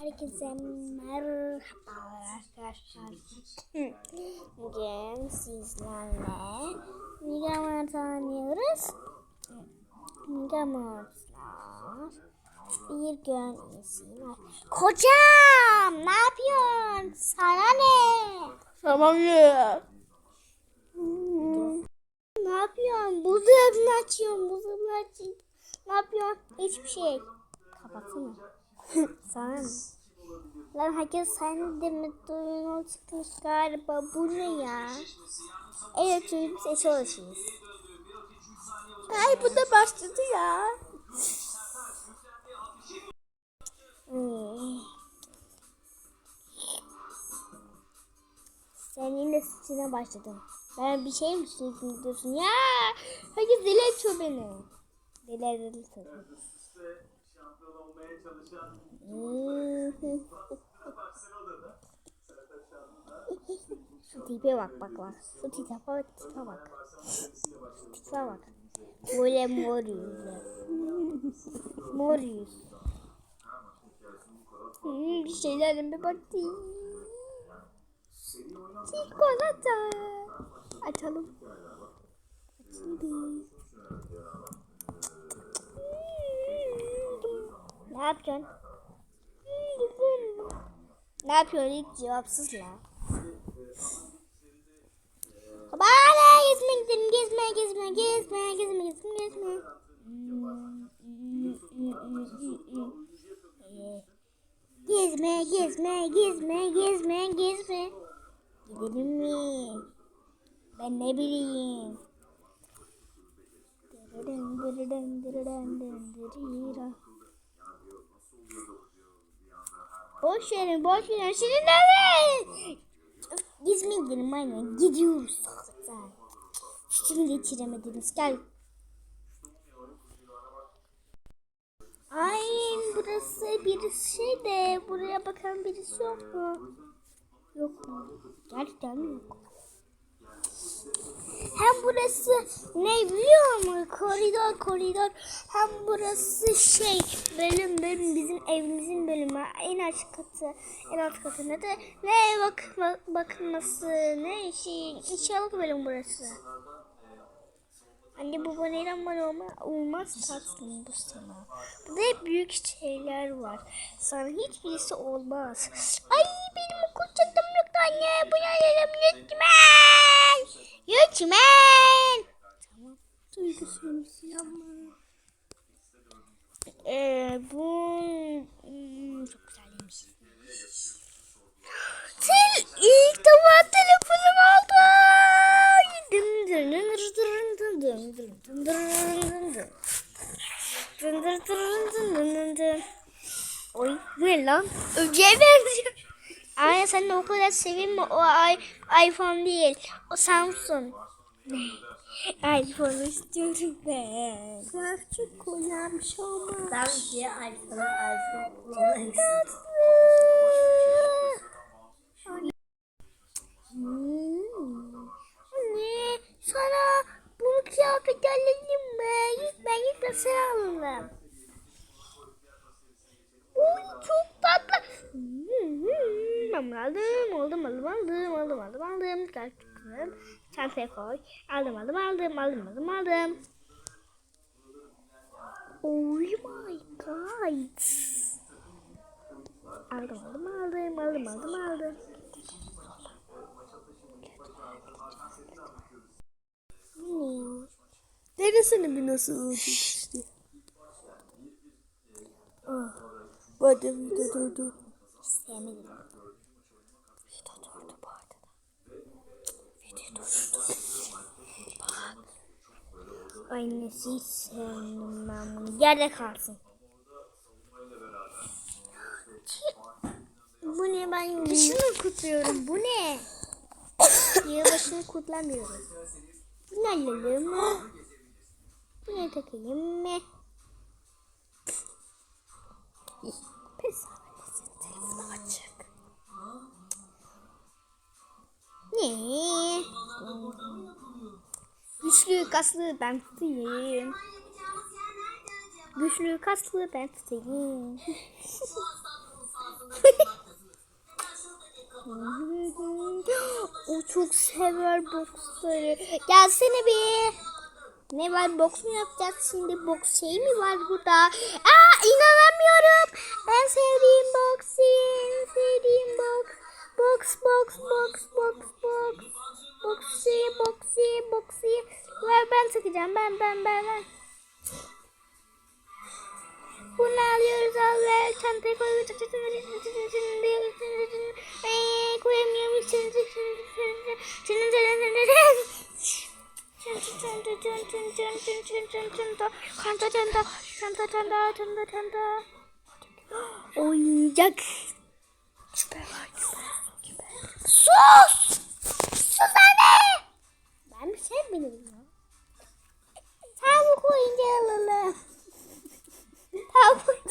Herkese merhaba arkadaşlar. Bugün sizlerle Migamart oynuyoruz. Migamartlar bir gün var. Kocam ne yapıyorsun? Sana ne? Tamam ya. Ne yapıyorsun? Buzdolabını açıyorum. Buzdolabını açayım. Ne yapıyorsun? Hiçbir şey. Kapatsana. Sana ne? Lan herkes sen de mi duyun çıkmış galiba. Bu ne ya? Evet çünkü biz ulaşıyoruz. Ay bu da başladı ya. Sen yine sütüne başladın. Ben bir şey mi sütüne diyorsun ya? Herkes deli ediyor beni. Deli deli tabii. şampiyon olmaya çalışan Şu tipe bak bak bak. Şu tipe bak tipe bak. Tipe bak. Böyle mor yüzler. Mor yüz. Hmm, bir şeylerin bir bakayım. Çikolata. Açalım. Açalım. Ne yapacaksın? Ne yapıyorsun ilk cevapsız la. Bana gezme gidelim gezme gezme gezme gezme gezme gezme. Gezme gezme gezme gezme gezme. Gidelim mi? Ben ne bileyim. Dırırın, dırırın, dırırın, dırırın. Boş verin, boş verin. Şimdi nereye? Gizme gidelim aynen. Gidiyoruz zaten. Şimdi içiremediniz. Gel. Ay burası birisi şey de buraya bakan birisi yok mu? Yok mu? Gerçekten yok? Hem burası ne biliyor musun? Koridor koridor. Hem burası şey bölüm bölüm bizim evimizin bölümü. En aşağı katı. En alt katında da ne bak, bak bakması ne şey inşallah bölüm burası. Anne baba neden bana olma, olmaz tatlım bu sana. Burada hep büyük şeyler var. Sana hiçbirisi olmaz. Ay benim okul çantam yoktu anne. Bu ne dedim lütfen. Lütfen. Tamam. Duygusuz yapma. Ee, bu hmm, çok güzelmiş. Lan? Öceğe benziyor. Ay sen o kadar sevinme. O ay, iPhone değil. O Samsung. Ne? iPhone istiyorum ben. Gerçek koyarmış ama. Ben diye iPhone kullanayım. Hmm. Anne sana bunu kıyafet alalım mı? Ben ilk nasıl alalım? Oy çok. Bunu aldım, aldım, aldım, aldım, aldım, aldım, aldım. Kalktım. Çantaya koy. Aldım, aldım, aldım, aldım, aldım, aldım. Oh my god. Aldım, aldım, aldım, aldım, aldım, aldım. Ne? Denesene bir nasıl işte. Ah. Bu arada Video durdu bu arada. Video durdu. Annesi hiç sevmedim ben bunu. Yerde kalsın. Bu ne ben yılbaşını kutluyorum. Bu ne? Yılbaşını kutlamıyorum. Bu ne alalım mı? Bu ne takayım mı? Pes Ne? Güçlü kaslı ben tutayım. Güçlü kaslı ben tutayım. o çok sever boksları. Gelsene bir. Ne var boks mu yapacağız şimdi? Boks şey mi var burada? Aa inanamıyorum. Ben sevdiğim boks. Sevdiğim boks. Boks boks boks boks boks. Boksi boksi boksi. Ver ben takacağım. Ben ben ben ben. Bunu alıyoruz al ve çantaya koyuyoruz. Koyamıyorum. Çanta çanta çanta çanta çanta çanta. Oyuncak. Sus! Sus anne! Ben bir şey bilmiyorum. Tavuk oyuncağı alalım. Tavuk.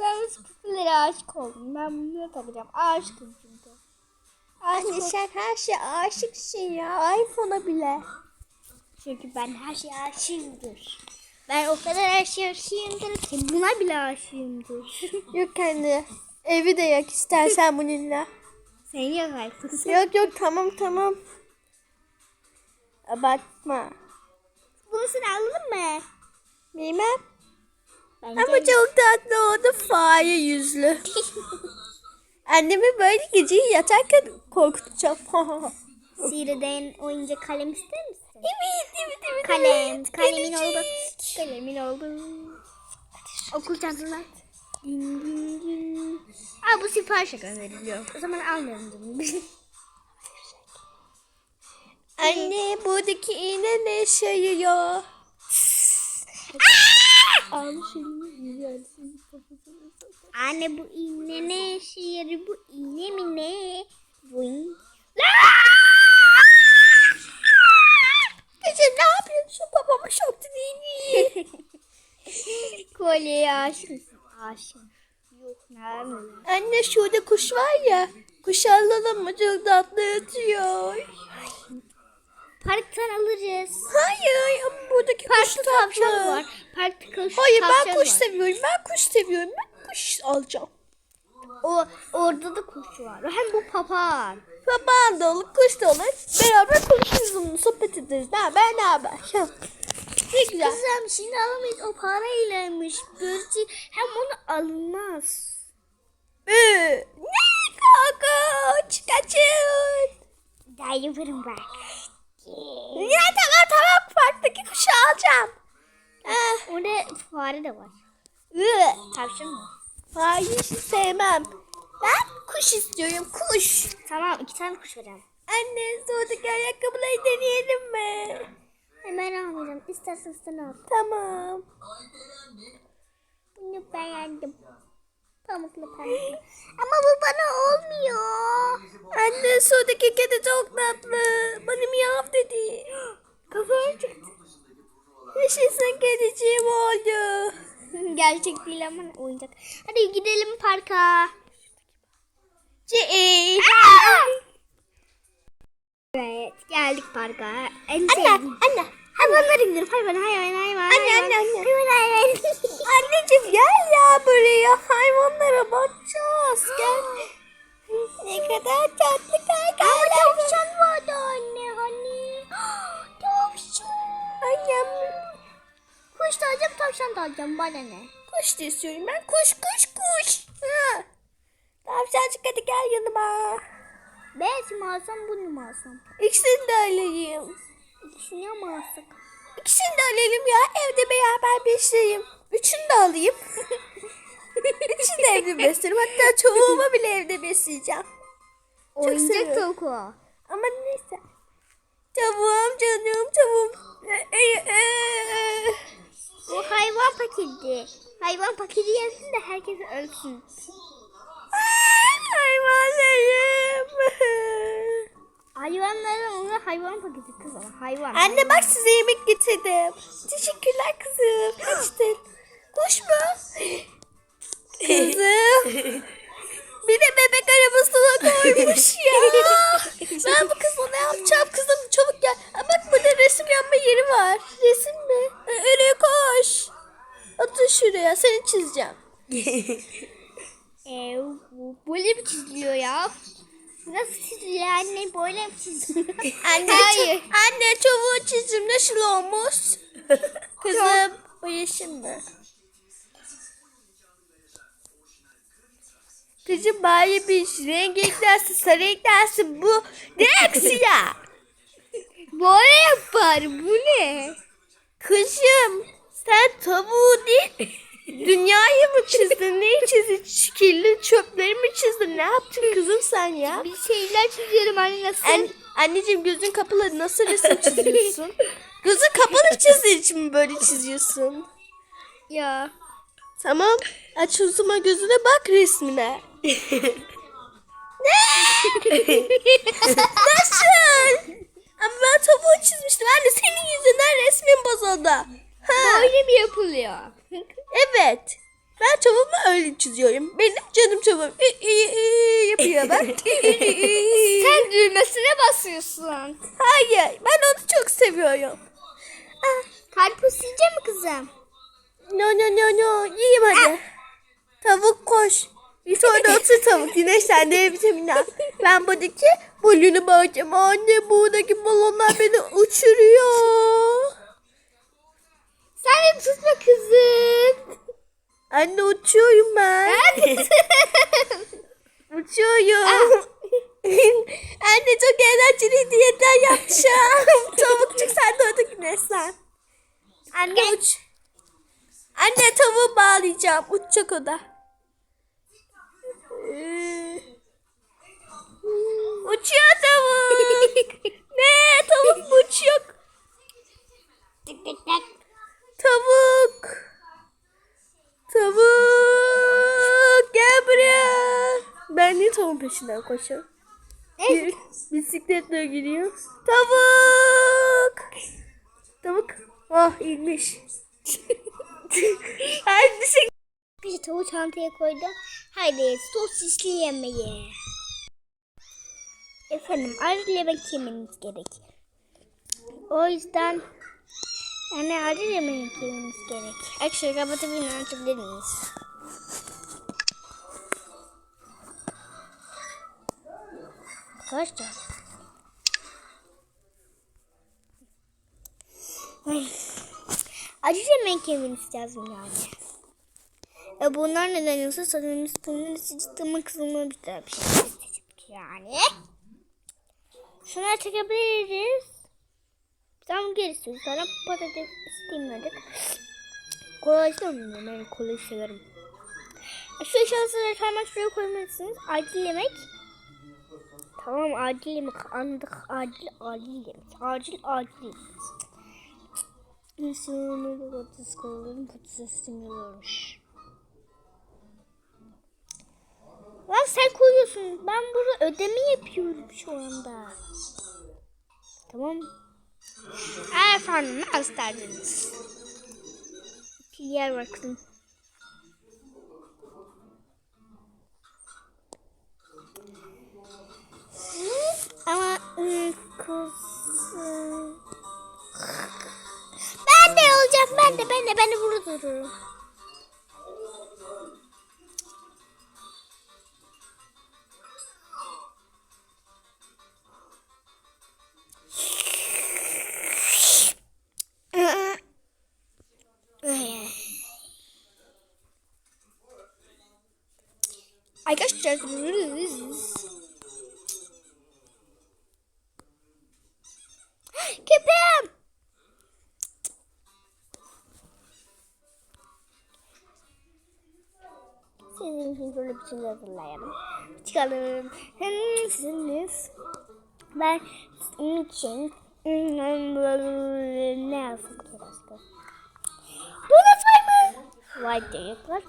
ben bu aşık oldum. Ben bunları takacağım. Aşıkım çünkü. Anne sen her şeye aşıksın ya. iPhone'a bile. Çünkü ben her şeye aşığımdır. Ben o kadar her şeye aşığımdır ki buna bile aşığımdır. Yok anne. Evi de yak istersen bununla. Sen yakarsın. yok yok tamam tamam. Abartma. Bunu sen alalım mı? Bilmem. Bence Ama çok tatlı oldu fare yüzlü. Annemi böyle geceyi yatarken korkutacağım. Sihirden oyuncak kalem ister misin? evet evet evet. Kalem. Kalemin oldu. Kalemin oldu. Okul çantalar. Din din din. Aa bu siparişe gönderiliyor. O zaman almayalım canım. Anne buradaki iğne ne işe yarıyor? Almış elini yiyersin. Anne bu iğne ne işe yarıyor? Bu iğne mi ne? Bu iğne. Gece ne yapıyorsun? Babama şoktu değil mi? Kolyeye aşık mısın? Aşık. Yok nerede? Anne şurada kuş var ya. Kuş alalım mı? Çok tatlı ötüyor. Parktan alırız. Hayır ama buradaki kuş Parkta tavşan var. Parkta kuş, Hayır ben tavşan kuş var. seviyorum. Ben kuş seviyorum. Ben kuş alacağım. O orada da kuş var. Hem bu papağan. Babam da olur, kuş da olur. Beraber konuşuruz onunla, sohbet ederiz. Ne haber, ne haber? Ne güzel. Kızım şimdi alamayız. O paraylaymış. Böylece hem onu alınmaz. Ee, ne korkunç. Kaçın. Daha yaparım ben. Ya tamam tamam parktaki kuşu alacağım. Eh, Orada fare de var. ıı. Tavşan mı? Hayır hiç sevmem. Ben kuş istiyorum kuş. Tamam iki tane kuş vereceğim. Anne soğudaki ayakkabıları deneyelim mi? İstersen sen al. Tamam. Bunu beğendim. Pamuklu pembe. Ama bu bana olmuyor. Anne soğudaki kedi çok tatlı. Bana miyav dedi. Kafam çıktı. Yaşasın kediciğim oldu. Gerçek değil ama oyuncak. Hadi gidelim parka. Cee. Evet geldik parka. En Anne, sevdiğim. anne. Hayvan, hayvan, hayvan. Anne, hayvan. anne, anne. Hayvan, hayvan. Anneciğim gel ya buraya. Hayvanlara bakacağız. Gel. Ne kadar tatlı Ama kayganlar. tavşan vardı anne hani. Tavşan. Annem. Kuş da alacağım, tavşan da alacağım. Bana ne? Kuş da istiyorum ben. Kuş kuş kuş. Ha. Tavşancık hadi gel yanıma. Ben mi alsam, bunu mu alsam? İkisini de alayım. İkisini mi alsak? İkisini de alalım ya. Evde beraber besleyeyim. Üçünü de alayım. Üçünü de evde beslerim. Hatta çoğumu bile evde besleyeceğim. Oyuncak seviyorum. tavuk o. Ama neyse. Tavuğum canım tavuğum. O hayvan paketi. Hayvan paketi yesin de herkes ölsün. Hayvanlarım. Hayvanların ona hayvan paketi kız ama hayvan. Anne bak size yemek getirdim. Teşekkürler kızım. Kaçtın. Kuş mu? Kızım. Bir de bebek arabasına koymuş ya. ben bu kızla ne yapacağım kızım çabuk gel. Aa, bak burada resim yapma yeri var. Resim mi? Ee, Oraya koş. Otur şuraya seni çizeceğim. Ee, bu böyle mi çiziliyor ya? Nasıl çiziyor anne? Böyle mi çiziyor? Anne, Hayır. anne tavuğu çizim nasıl olmuş? Kızım bu yeşil mi? Kızım bari bir renk eklersin, sarı eklersin. Bu ne siyah? Böyle yapar. Bu ne? Kızım sen tavuğu değil dünyayı mı çizdin? Neyi çizdin? Kirli çöpleri mi çizdin? Ne yaptın kızım sen ya? Bir şeyler çiziyorum anne nasıl? An anneciğim gözün kapalı nasıl resim çiziyorsun? Gözün kapalı çizdiğin için mi böyle çiziyorsun? ya. Tamam. Aç o zaman gözüne bak resmine. Nasıl? Ama ben tavuğu çizmiştim. Anne senin yüzünden resmin bozuldu. Ha. Böyle mi yapılıyor? Evet. Ben tavuğumu öyle çiziyorum. Benim canım i, yapıyor i. Sen düğmesine basıyorsun. Hayır. Ben onu çok seviyorum. Karpuz yiyecek mi kızım? No no no no. Yiyeyim hadi. Tavuk koş. Bir sonra otur tavuk. Güneşten de vitamin al. Ben buradaki balonu bakacağım. Anne buradaki balonlar beni uçuruyor. Sen de tutma kızım. Anne uçuyorum ben. Uçuyorum. Anne çok eğlenceli hediyetler yapacağım. Tavukçuk sen de orada güneşlen. Anne uç. Anne tavuğu bağlayacağım. Uçacak o da. Ee, Uçuyor tavuk. ne? Tavuk uçuyor? Tık tık tık. Tavuk. Tavuk. Gel buraya. Ben niye tavuğun peşinden koşuyorum? Bir bisikletle gidiyor. Tavuk. Tavuk. Oh inmiş. Her bir şey. Bir tavuğu çantaya koydu. Haydi sosisli yemeği. Efendim acil yemek yemeniz gerek. O yüzden yani acil yemek yemeniz gerek. Arkadaşlar kapatabilir açabilir miyiz? Ay. Acil yemek yemeniz lazım yani. E bunlar neden yoksa sanırım kızılma bir tane bir şey yani. Şunları çekebiliriz. Tam gerisi sonra patates istemedik. Kolay sevmiyorum ben kolay severim. E, Şu eşyaları hemen şuraya koymalısınız. Acil yemek. Tamam acil yemek anladık. Acil acil yemek. Acil acil yemek. İnsanları patates koyalım. Patates istemiyormuş. Lan sen koyuyorsun. Ben burada ödeme yapıyorum şu anda. Tamam. Efendim ne isterdiniz? Yer kızım. Ama ıı, kızım. Ben de olacak. Ben de ben de ben de burada. Arkadaşlar Köpeğim. Sizin için şöyle bir şey hazırlayalım. Çıkalım. Hem siziniz. Ben sizin için ne yazık ki başka. Mı? Var değil var.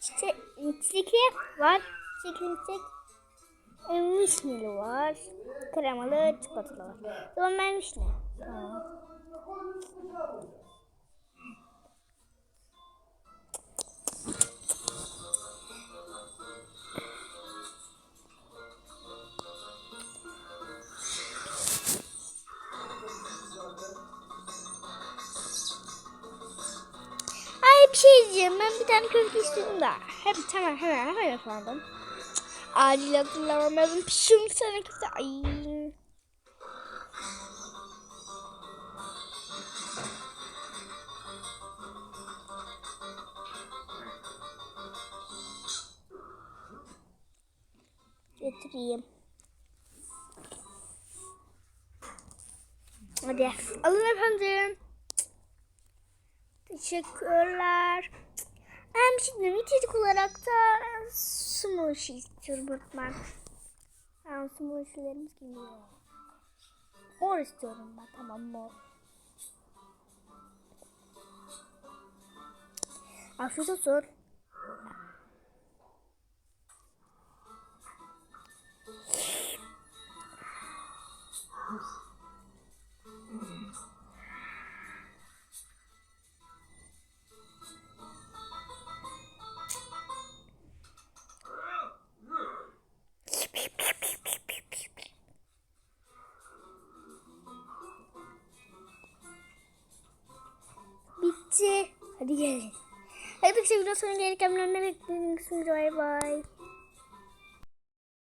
Çiçek, çilekli var. Çilekli Vişneli var. Kremalı çikolatalı var. O zaman ben vişne. Tamam. Bir şey diyeceğim. Ben bir tane köfte istedim de. Hem tamam hemen hemen efendim. Acil hatırlamam lazım. Pişim sana kimse. Ay. Getireyim. Hadi alın efendim. Teşekkürler. Ben şimdi içerik olarak da smush istiyorum ben. Ben smushlarımız geliyor. Mor istiyorum ben tamam mor. Afiyet olsun. Bitti. Hadi gelin. Hadi arkadaşlar videonun sonuna